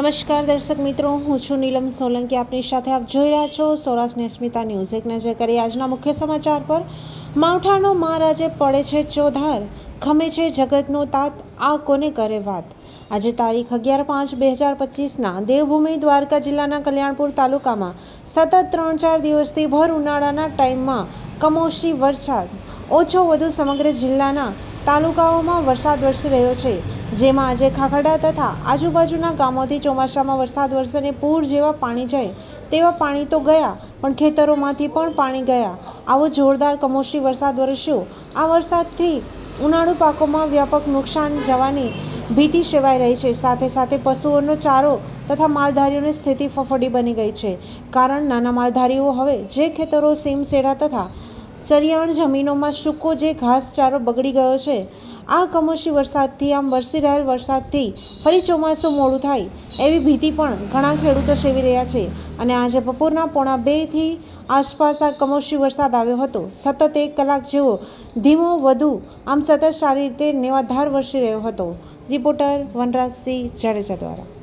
નમસ્કાર દર્શક મિત્રો, હું છું નીલમ સોલંકી. આપની સાથે આપ જોઈ રહ્યા છો સૌરાષ્ટ્રની અસ્મિતા ન્યૂઝ. એક નજર કરી આજના મુખ્ય સમાચાર પર. માવઠાનો મહારાજે પડે છે ચોધાર. ખમે છે જગતનો તાત, આ કોને કરે વાત? આજે તારીખ અગિયાર પાંચ બે હજાર પચીસના દેવભૂમિ દ્વારકા જિલ્લાના કલ્યાણપુર તાલુકામાં સતત ત્રણ ચાર દિવસથી ભર ઉનાળાના ટાઈમમાં કમોસમી વરસાદ. ઓછો વધુ સમગ્ર જિલ્લાના તાલુકાઓમાં વરસાદ વરસી રહ્યો છે. જેમાં આજે ખાખરડા તથા આજુબાજુના ગામોથી ચોમાસામાં વરસાદ વરસેને પૂર જેવા પાણી જાય તેવા પાણી તો ગયા, પણ ખેતરોમાંથી પણ પાણી ગયા. આવો જોરદાર કમોસમી વરસાદ વરસ્યો. આ વરસાદથી ઉનાળુ પાકોમાં વ્યાપક નુકસાન જવાની ભીતિ સેવાઈ રહી છે. સાથે સાથે પશુઓનો ચારો તથા માલધારીઓની સ્થિતિ ફફડી બની ગઈ છે. કારણ નાના માલધારીઓ હવે જે ખેતરો સીમસેડા તથા ચરિયાણ જમીનોમાં સૂકો જે ઘાસચારો બગડી ગયો છે આ કમોસમી વરસાદથી, આમ વરસી રહેલ વરસાદથી ફરી ચોમાસું મોડું થાય એવી ભીતિ પણ ઘણા ખેડૂતો સેવી રહ્યા છે. અને આજે બપોરના પોણા બેથી આસપાસ આ કમોસમી વરસાદ આવ્યો હતો. સતત એક કલાક જેવો ધીમો, વધુ, આમ સતત સારી રીતે નેવાધાર વરસી રહ્યો હતો. રિપોર્ટર વનરાજસિંહ જાડેજા દ્વારા.